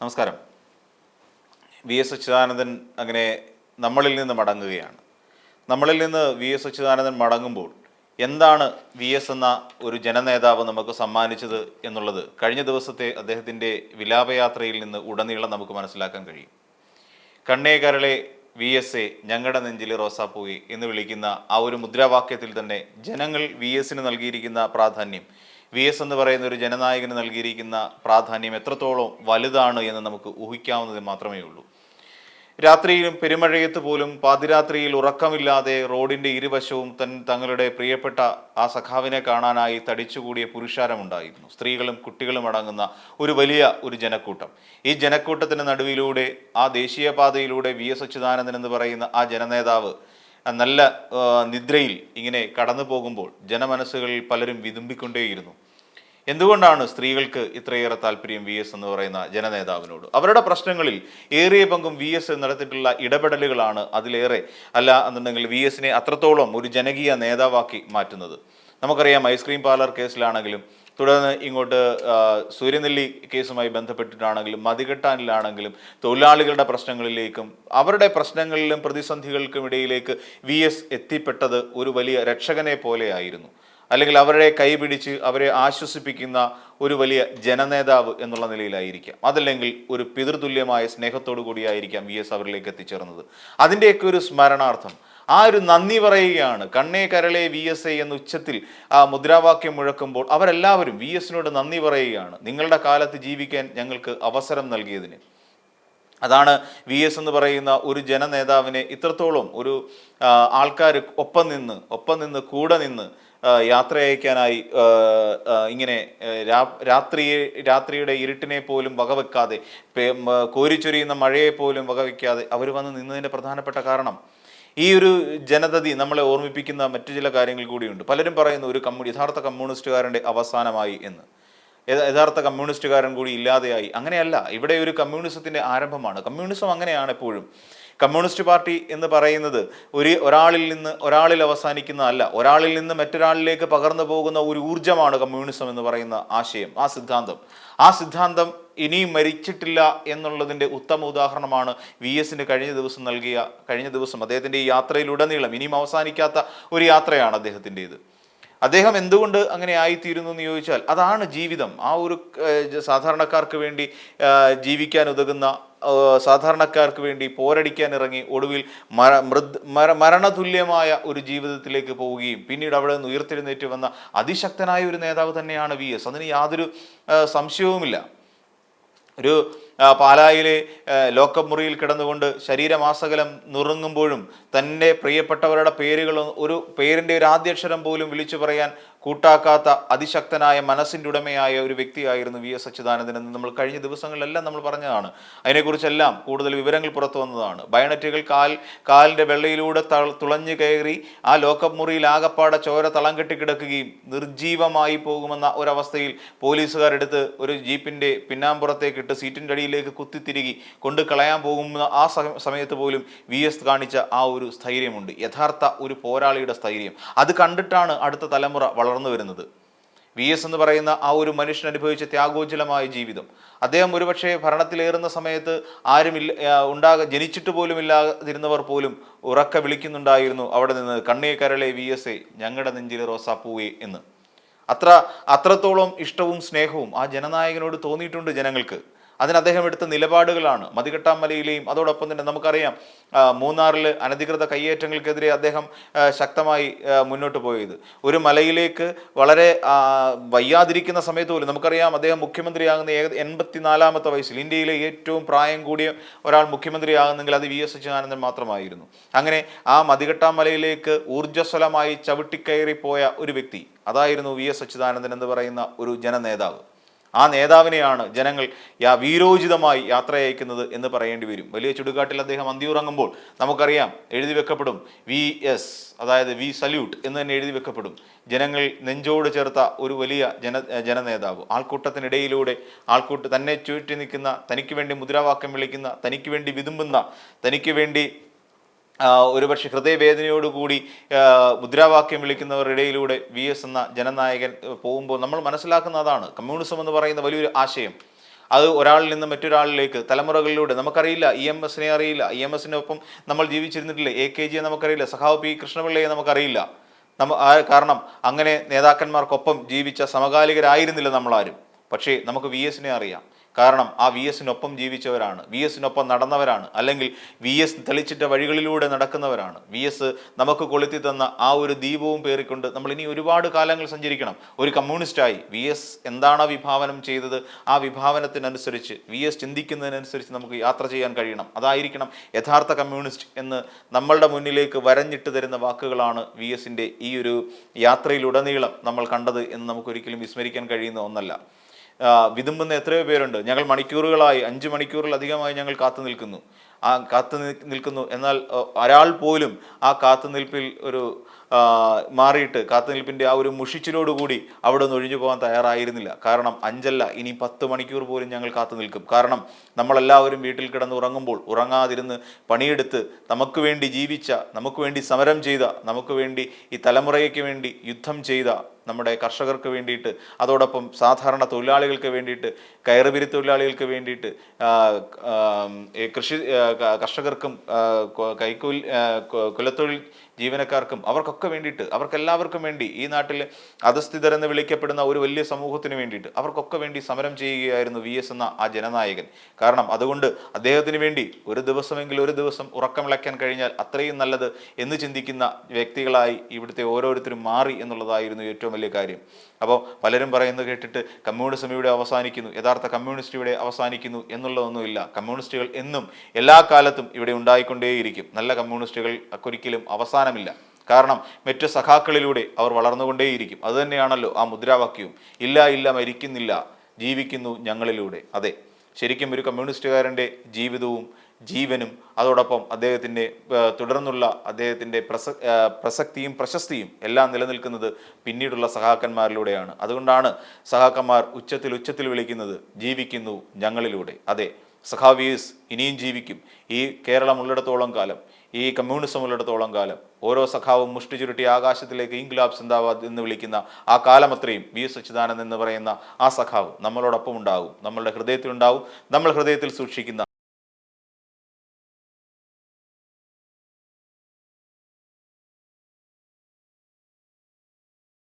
നമസ്കാരം. V S Achuthanandan അങ്ങനെ നമ്മളിൽ നിന്ന് മടങ്ങുകയാണ്. നമ്മളിൽ നിന്ന് വി എസ് അച്യുതാനന്ദൻ മടങ്ങുമ്പോൾ എന്താണ് വി എസ് എന്ന ഒരു ജനനേതാവ് നമുക്ക് സമ്മാനിച്ചത് എന്നുള്ളത് കഴിഞ്ഞ ദിവസത്തെ അദ്ദേഹത്തിന്റെ വിലാപയാത്രയിൽ നിന്ന് ഉടനീളം നമുക്ക് മനസ്സിലാക്കാൻ കഴിയും. കണ്ണേ കരളെ വി എസ് എ ഞങ്ങളുടെ നെഞ്ചിലെ റോസാപ്പൂവി എന്ന് വിളിക്കുന്ന ആ ഒരു മുദ്രാവാക്യത്തിൽ തന്നെ ജനങ്ങൾ വി എസിന് നൽകിയിരിക്കുന്ന പ്രാധാന്യം വി എസ് എന്ന് പറയുന്ന ഒരു ജനനായകന് നൽകിയിരിക്കുന്ന പ്രാധാന്യം എത്രത്തോളം വലുതാണ് എന്ന് നമുക്ക് ഊഹിക്കാവുന്നത് മാത്രമേ ഉള്ളൂ. രാത്രിയിലും പെരുമഴയത്ത് പോലും പാതിരാത്രിയിൽ ഉറക്കമില്ലാതെ റോഡിന്റെ ഇരുവശവും തൻ തങ്ങളുടെ പ്രിയപ്പെട്ട ആ സഖാവിനെ കാണാനായി തടിച്ചുകൂടിയ പുരുഷാരമുണ്ടായിരുന്നു. സ്ത്രീകളും കുട്ടികളും അടങ്ങുന്ന ഒരു വലിയ ഒരു ജനക്കൂട്ടം. ഈ ജനക്കൂട്ടത്തിന് നടുവിലൂടെ ആ ദേശീയപാതയിലൂടെ വി എസ് അച്യുതാനന്ദൻ എന്ന് പറയുന്ന ആ ജനനേതാവ് നല്ല നിദ്രയിൽ ഇങ്ങനെ കടന്നു പോകുമ്പോൾ ജനമനസ്സുകളിൽ പലരും വിതുമ്പിക്കൊണ്ടേയിരുന്നു. എന്തുകൊണ്ടാണ് സ്ത്രീകൾക്ക് ഇത്രയേറെ താല്പര്യം വി എസ് എന്ന് പറയുന്ന ജനനേതാവിനോട്? അവരുടെ പ്രശ്നങ്ങളിൽ ഏറിയ പങ്കും വി എസ് നടത്തിയിട്ടുള്ള ഇടപെടലുകളാണ് അതിലേറെ അല്ല എന്നുണ്ടെങ്കിൽ വി എസിനെ അത്രത്തോളം ഒരു ജനകീയ നേതാവാക്കി മാറ്റുന്നത്. നമുക്കറിയാം ഐസ്ക്രീം പാർലർ കേസിലാണെങ്കിലും തുടർന്ന് ഇങ്ങോട്ട് സൂര്യനെല്ലി കേസുമായി ബന്ധപ്പെട്ടിട്ടാണെങ്കിലും മതികെട്ടാനിലാണെങ്കിലും തൊഴിലാളികളുടെ പ്രശ്നങ്ങളിലേക്കും അവരുടെ പ്രശ്നങ്ങളിലും പ്രതിസന്ധികൾക്കും ഇടയിലേക്ക് വി എസ് എത്തിപ്പെട്ടത് ഒരു വലിയ രക്ഷകനെ പോലെയായിരുന്നു. അല്ലെങ്കിൽ അവരെ കൈപിടിച്ച് അവരെ ആശ്വസിപ്പിക്കുന്ന ഒരു വലിയ ജനനേതാവ് എന്നുള്ള നിലയിലായിരിക്കാം. അതല്ലെങ്കിൽ ഒരു പിതൃതുല്യമായ സ്നേഹത്തോടു കൂടിയായിരിക്കാം വി എസ് അവരിലേക്ക് എത്തിച്ചേർന്നത്. അതിന്റെയൊക്കെ ഒരു സ്മരണാർത്ഥം ആ ഒരു നന്ദി പറയുകയാണ്. കണ്ണേ കരളെ വി എസ് എ എന്ന ഉച്ചത്തിൽ ആ മുദ്രാവാക്യം മുഴക്കുമ്പോൾ അവരെല്ലാവരും വി എസിനോട് നന്ദി പറയുകയാണ്. നിങ്ങളുടെ കാലത്ത് ജീവിക്കാൻ ഞങ്ങൾക്ക് അവസരം നൽകിയതിന്. അതാണ് വി എസ് എന്ന് പറയുന്ന ഒരു ജനനേതാവിനെ ഇത്രത്തോളം ഒരു ആൾക്കാർ ഒപ്പം നിന്ന് ഒപ്പം നിന്ന് കൂടെ നിന്ന് യാത്രയയക്കാനായി ഇങ്ങനെ രാത്രിയെ രാത്രിയുടെ ഇരുട്ടിനെ പോലും വകവെക്കാതെ കോരിച്ചൊരിയുന്ന മഴയെ പോലും വകവെക്കാതെ അവർ വന്ന് നിന്നതിന്റെ പ്രധാനപ്പെട്ട കാരണം ഈ ഒരു ജനതതി നമ്മളെ ഓർമ്മിപ്പിക്കുന്ന മറ്റു ചില കാര്യങ്ങൾ കൂടിയുണ്ട്. പലരും പറയുന്നു ഒരു കമ്മ്യൂണി യഥാർത്ഥ കമ്മ്യൂണിസ്റ്റുകാരന്റെ അവസാനമായി എന്ന്. യഥാർത്ഥ കമ്മ്യൂണിസ്റ്റുകാരൻ കൂടി ഇല്ലാതെയായി. അങ്ങനെയല്ല ഇവിടെ ഒരു കമ്മ്യൂണിസത്തിന്റെ ആരംഭമാണ്. കമ്മ്യൂണിസം അങ്ങനെയാണ് എപ്പോഴും. കമ്മ്യൂണിസ്റ്റ് പാർട്ടി എന്ന് പറയുന്നത് ഒരു ഒരാളിൽ നിന്ന് ഒരാളിൽ അവസാനിക്കുന്നതല്ല ഒരാളിൽ നിന്ന് മറ്റൊരാളിലേക്ക് പകർന്നു പോകുന്ന ഒരു ഊർജമാണ് കമ്മ്യൂണിസം എന്ന് പറയുന്ന ആശയം ആ സിദ്ധാന്തം. ആ സിദ്ധാന്തം ഇനിയും മരിച്ചിട്ടില്ല എന്നുള്ളതിന്റെ ഉത്തമ ഉദാഹരണമാണ് വി എസിന് കഴിഞ്ഞ ദിവസം നൽകിയ കഴിഞ്ഞ ദിവസം അദ്ദേഹത്തിന്റെ ഈ യാത്രയിലുടനീളം ഇനിയും അവസാനിക്കാത്ത ഒരു യാത്രയാണ് അദ്ദേഹത്തിന്റെത്. അദ്ദേഹം എന്തുകൊണ്ട് അങ്ങനെ ആയിത്തീരുന്നു എന്ന് ചോദിച്ചാൽ അതാണ് ജീവിതം. ആ ഒരു സാധാരണക്കാർക്ക് വേണ്ടി ജീവിക്കാൻ ഉതകുന്ന സാധാരണക്കാർക്ക് വേണ്ടി പോരടിക്കാൻ ഇറങ്ങി ഒടുവിൽ മര മൃദ് മര മരണതുല്യമായ ഒരു ജീവിതത്തിലേക്ക് പോവുകയും പിന്നീട് അവിടെ നിന്ന് ഉയർത്തെഴുന്നേറ്റ് വന്ന അതിശക്തനായ ഒരു നേതാവ് തന്നെയാണ് വി എസ്. അതിന് യാതൊരു സംശയവുമില്ല. ഒരു പാലായിലെ ലോക്കപ്പ് മുറിയിൽ കിടന്നുകൊണ്ട് ശരീരമാസകലം നുറുങ്ങുമ്പോഴും തന്റെ പ്രിയപ്പെട്ടവരുടെ പേരുകൾ ഒരു പേരിന്റെ ഒരു ആദ്യക്ഷരം പോലും വിളിച്ചു പറയാൻ കൂട്ടാക്കാത്ത അതിശക്തനായ മനസ്സിന്റെ ഉടമയായ ഒരു വ്യക്തിയായിരുന്നു വി എസ് അച്യുതാനന്ദൻ എന്ന് നമ്മൾ കഴിഞ്ഞ ദിവസങ്ങളിലെല്ലാം നമ്മൾ പറഞ്ഞതാണ്. അതിനെക്കുറിച്ചെല്ലാം കൂടുതൽ വിവരങ്ങൾ പുറത്തു വന്നതാണ്. ബയണറ്റുകൾ കാൽ കാലിന്റെ വെള്ളയിലൂടെ തുളഞ്ഞു കയറി ആ ലോക്കപ്പ് മുറിയിൽ ആകപ്പാടെ ചോര തളം കെട്ടിക്കിടക്കുകയും നിർജീവമായി പോകുമെന്ന ഒരവസ്ഥയിൽ പോലീസുകാരെടുത്ത് ഒരു ജീപ്പിന്റെ പിന്നാമ്പുറത്തേക്ക് ഇട്ട് സീറ്റിന്റെ അടിയിലേക്ക് കുത്തിത്തിരുകി കൊണ്ട് കളയാൻ പോകുന്ന ആ സമയത്ത് പോലും വി എസ് കാണിച്ച ആ ഒരു സ്ഥൈര്യമുണ്ട്. യഥാർത്ഥ ഒരു പോരാളിയുടെ സ്ഥൈര്യം. അത് കണ്ടിട്ടാണ് അടുത്ത തലമുറ വളർന്നു വരുന്നത്. വി എസ് എന്ന് പറയുന്ന ആ ഒരു മനുഷ്യൻ അനുഭവിച്ച ത്യാഗോജ്വലമായ ജീവിതം. അദ്ദേഹം ഒരുപക്ഷെ ഭരണത്തിലേറുന്ന സമയത്ത് ആരുമില്ല ഉണ്ടാക ജനിച്ചിട്ട് പോലും ഇല്ലാതിരുന്നവർ പോലും ഉറക്ക വിളിക്കുന്നുണ്ടായിരുന്നു. അവിടെ നിന്ന് കണ്ണേ കരളെ വി എസ് എ ഞങ്ങളുടെ നെഞ്ചിലെ റോസാപ്പൂവേ എന്ന്. അത്ര അത്രത്തോളം ഇഷ്ടവും സ്നേഹവും ആ ജനനായകനോട് തോന്നിയിട്ടുണ്ട് ജനങ്ങൾക്ക്. അതിന് അദ്ദേഹം എടുത്ത നിലപാടുകളാണ്. മതികെട്ടാമലയിലെയും അതോടൊപ്പം തന്നെ നമുക്കറിയാം മൂന്നാറിൽ അനധികൃത കയ്യേറ്റങ്ങൾക്കെതിരെ അദ്ദേഹം ശക്തമായി മുന്നോട്ട് പോയത്. ഒരു മലയിലേക്ക് വളരെ വയ്യാതിരിക്കുന്ന സമയത്ത് പോലും നമുക്കറിയാം അദ്ദേഹം മുഖ്യമന്ത്രിയാകുന്ന ഏക എൺപത്തിനാലാമത്തെ വയസ്സിൽ ഇന്ത്യയിലെ ഏറ്റവും പ്രായം കൂടിയ ഒരാൾ മുഖ്യമന്ത്രിയാകുന്നെങ്കിൽ അത് വി. എസ്. അച്യുതാനന്ദൻ മാത്രമായിരുന്നു. അങ്ങനെ ആ മതികെട്ടാമലയിലേക്ക് ഊർജസ്വലമായി ചവിട്ടിക്കയറി പോയ ഒരു വ്യക്തി അതായിരുന്നു വി. എസ്. അച്യുതാനന്ദൻ എന്ന് പറയുന്ന ഒരു ജനനേതാവ്. ആ നേതാവിനെയാണ് ജനങ്ങൾ യാ വീരോചിതമായി യാത്ര അയക്കുന്നത് എന്ന് പറയേണ്ടി വരും. വലിയ ചുടുകാട്ടിൽ അദ്ദേഹം അന്തിയുറങ്ങുമ്പോൾ നമുക്കറിയാം എഴുതി വെക്കപ്പെടും വി എസ് അതായത് വി സല്യൂട്ട് എന്ന് തന്നെ എഴുതി വെക്കപ്പെടും. ജനങ്ങൾ നെഞ്ചോട് ചേർത്ത ഒരു വലിയ ജന ജനനേതാവ്. ആൾക്കൂട്ടത്തിനിടയിലൂടെ ആൾക്കൂട്ട് തന്നെ ചുറ്റി നിൽക്കുന്ന തനിക്ക് വേണ്ടി മുദ്രാവാക്യം വിളിക്കുന്ന തനിക്ക് വേണ്ടി വിതുമ്പുന്ന തനിക്ക് വേണ്ടി ഒരുപക്ഷെ ഹൃദയവേദനയോടുകൂടി മുദ്രാവാക്യം വിളിക്കുന്നവരുടെ ഇടയിലൂടെ വി എസ് എന്ന ജനനായകൻ പോകുമ്പോൾ നമ്മൾ മനസ്സിലാക്കുന്ന അതാണ്. കമ്മ്യൂണിസം എന്ന് പറയുന്ന വലിയൊരു ആശയം. അത് ഒരാളിൽ നിന്ന് മറ്റൊരാളിലേക്ക് തലമുറകളിലൂടെ നമുക്കറിയില്ല ഇ എം എസിനെ അറിയില്ല ഇ എം എസിനൊപ്പം നമ്മൾ ജീവിച്ചിരുന്നിട്ടില്ല എ കെ ജിയെ നമുക്കറിയില്ല സഹാവ് പി കൃഷ്ണപിള്ളയെ നമുക്കറിയില്ല. നമ്മ കാരണം അങ്ങനെ നേതാക്കന്മാർക്കൊപ്പം ജീവിച്ച സമകാലികരായിരുന്നില്ല നമ്മളാരും. പക്ഷേ നമുക്ക് വി എസിനെ അറിയാം. കാരണം ആ വി എസിനൊപ്പം ജീവിച്ചവരാണ്. വി എസിനൊപ്പം നടന്നവരാണ്. അല്ലെങ്കിൽ വി എസ് തെളിച്ചിട്ട വഴികളിലൂടെ നടക്കുന്നവരാണ്. വി എസ് നമുക്ക് കൊളുത്തി തന്ന ആ ഒരു ദീപവും പേറിക്കൊണ്ട് നമ്മൾ ഇനി ഒരുപാട് കാലങ്ങൾ സഞ്ചരിക്കണം. ഒരു കമ്മ്യൂണിസ്റ്റായി വി എസ് എന്താണ് വിഭാവനം ചെയ്തത് ആ വിഭാവനത്തിനനുസരിച്ച് വി എസ് ചിന്തിക്കുന്നതിനനുസരിച്ച് നമുക്ക് യാത്ര ചെയ്യാൻ കഴിയണം. അതായിരിക്കണം യഥാർത്ഥ കമ്മ്യൂണിസ്റ്റ് എന്ന് നമ്മളുടെ മുന്നിലേക്ക് വരഞ്ഞിട്ട് തരുന്ന വാക്കുകളാണ് വി എസിന്റെ ഈ ഒരു യാത്രയിലുടനീളം നമ്മൾ കണ്ടത് എന്ന് നമുക്കൊരിക്കലും വിസ്മരിക്കാൻ കഴിയുന്ന ഒന്നല്ല. വിതുമ്പുന്ന എത്രയോ പേരുണ്ട്. ഞങ്ങൾ മണിക്കൂറുകളായി അഞ്ച് മണിക്കൂറിലധികമായി ഞങ്ങൾ കാത്തു നിൽക്കുന്നു. ആ കാത്തു നിൽക്കുന്നു. എന്നാൽ ഒരാൾ പോലും ആ കാത്തുനിൽപ്പിൽ ഒരു മാറിയിട്ട് കാത്തുനിൽപ്പിന്റെ ആ ഒരു മുഷിച്ചിലോടുകൂടി അവിടെ നിന്ന് ഒഴിഞ്ഞു പോകാൻ തയ്യാറായിരുന്നില്ല. കാരണം അഞ്ചല്ല ഇനി പത്ത് മണിക്കൂർ പോലും ഞങ്ങൾ കാത്തു നിൽക്കും. കാരണം നമ്മളെല്ലാവരും വീട്ടിൽ കിടന്ന് ഉറങ്ങുമ്പോൾ ഉറങ്ങാതിരുന്ന് പണിയെടുത്ത് നമുക്ക് വേണ്ടി ജീവിച്ച നമുക്ക് വേണ്ടി സമരം ചെയ്ത നമുക്ക് വേണ്ടി ഈ തലമുറയ്ക്ക് വേണ്ടി യുദ്ധം ചെയ്ത നമ്മുടെ കർഷകർക്ക് വേണ്ടിയിട്ട് അതോടൊപ്പം സാധാരണ തൊഴിലാളികൾക്ക് വേണ്ടിയിട്ട് കയറുപിരി തൊഴിലാളികൾക്ക് വേണ്ടിയിട്ട് കൃഷി കർഷകർക്കും കൈക്കൂലി കുലത്തൊഴിൽ ജീവനക്കാർക്കും അവർക്കൊക്കെ വേണ്ടിയിട്ട് അവർക്കെല്ലാവർക്കും വേണ്ടി ഈ നാട്ടിൽ അധസ്ഥിതരെന്ന് വിളിക്കപ്പെടുന്ന ഒരു വലിയ സമൂഹത്തിന് വേണ്ടിയിട്ട് അവർക്കൊക്കെ വേണ്ടി സമരം ചെയ്യുകയായിരുന്നു വി എസ് എന്ന ആ ജനനായകൻ. കാരണം അതുകൊണ്ട് അദ്ദേഹത്തിന് വേണ്ടി ഒരു ദിവസമെങ്കിലും ഒരു ദിവസം ഉറക്കമിളയ്ക്കാൻ കഴിഞ്ഞാൽ അത്രയും നല്ലത് എന്ന് ചിന്തിക്കുന്ന വ്യക്തികളായി ഇവിടുത്തെ ഓരോരുത്തരും മാറി എന്നുള്ളതായിരുന്നു ഏറ്റവും വലിയ കാര്യം. അപ്പോൾ പലരും പറയുന്നത് കേട്ടിട്ട് കമ്മ്യൂണിസം ഇവിടെ അവസാനിക്കുന്നു യഥാർത്ഥ കമ്മ്യൂണിസ്റ്റ് ഇവിടെ അവസാനിക്കുന്നു എന്നുള്ളതൊന്നുമില്ല. കമ്മ്യൂണിസ്റ്റുകൾ എന്നും എല്ലാ കാലത്തും ഇവിടെ ഉണ്ടായിക്കൊണ്ടേയിരിക്കും. നല്ല കമ്മ്യൂണിസ്റ്റുകൾ ഒരിക്കലും അവസാനമില്ല കാരണം മറ്റു സഖാക്കളിലൂടെ അവർ വളർന്നുകൊണ്ടേയിരിക്കും. അതുതന്നെയാണല്ലോ ആ മുദ്രാവാക്യവും. ഇല്ല ഇല്ല മരിക്കുന്നില്ല. ജീവിക്കുന്നു ഞങ്ങളിലൂടെ. അതെ. ശരിക്കും ഒരു കമ്മ്യൂണിസ്റ്റുകാരന്റെ ജീവിതവും ജീവനും അതോടൊപ്പം അദ്ദേഹത്തിന്റെ തുടർന്നുള്ള അദ്ദേഹത്തിന്റെ പ്രസ പ്രസക്തിയും പ്രശസ്തിയും എല്ലാം നിലനിൽക്കുന്നത് പിന്നീടുള്ള സഹാക്കന്മാരിലൂടെയാണ് അതുകൊണ്ടാണ് സഹാക്കന്മാർ ഉച്ചത്തിൽ ഉച്ചത്തിൽ വിളിക്കുന്നത് ജീവിക്കുന്നു ഞങ്ങളിലൂടെ. അതെ. സഖാവീസ് ഇനിയും ജീവിക്കും. ഈ കേരളം ഉള്ളിടത്തോളം കാലം ഈ കമ്മ്യൂണിസം ഉള്ളിടത്തോളം കാലം ഓരോ സഖാവും മുഷ്ടി ചുരുട്ടി ആകാശത്തിലേക്ക് ഇൻഗ്ലാബ് സിന്ദാബാദ് എന്ന് വിളിക്കുന്ന ആ കാലം അത്രയും വി എസ് അച്യുതാനന്ദൻ എന്ന് പറയുന്ന ആ സഖാവ് നമ്മളോടൊപ്പം ഉണ്ടാകും. നമ്മളുടെ ഹൃദയത്തിലുണ്ടാവും നമ്മൾ ഹൃദയത്തിൽ സൂക്ഷിക്കുന്ന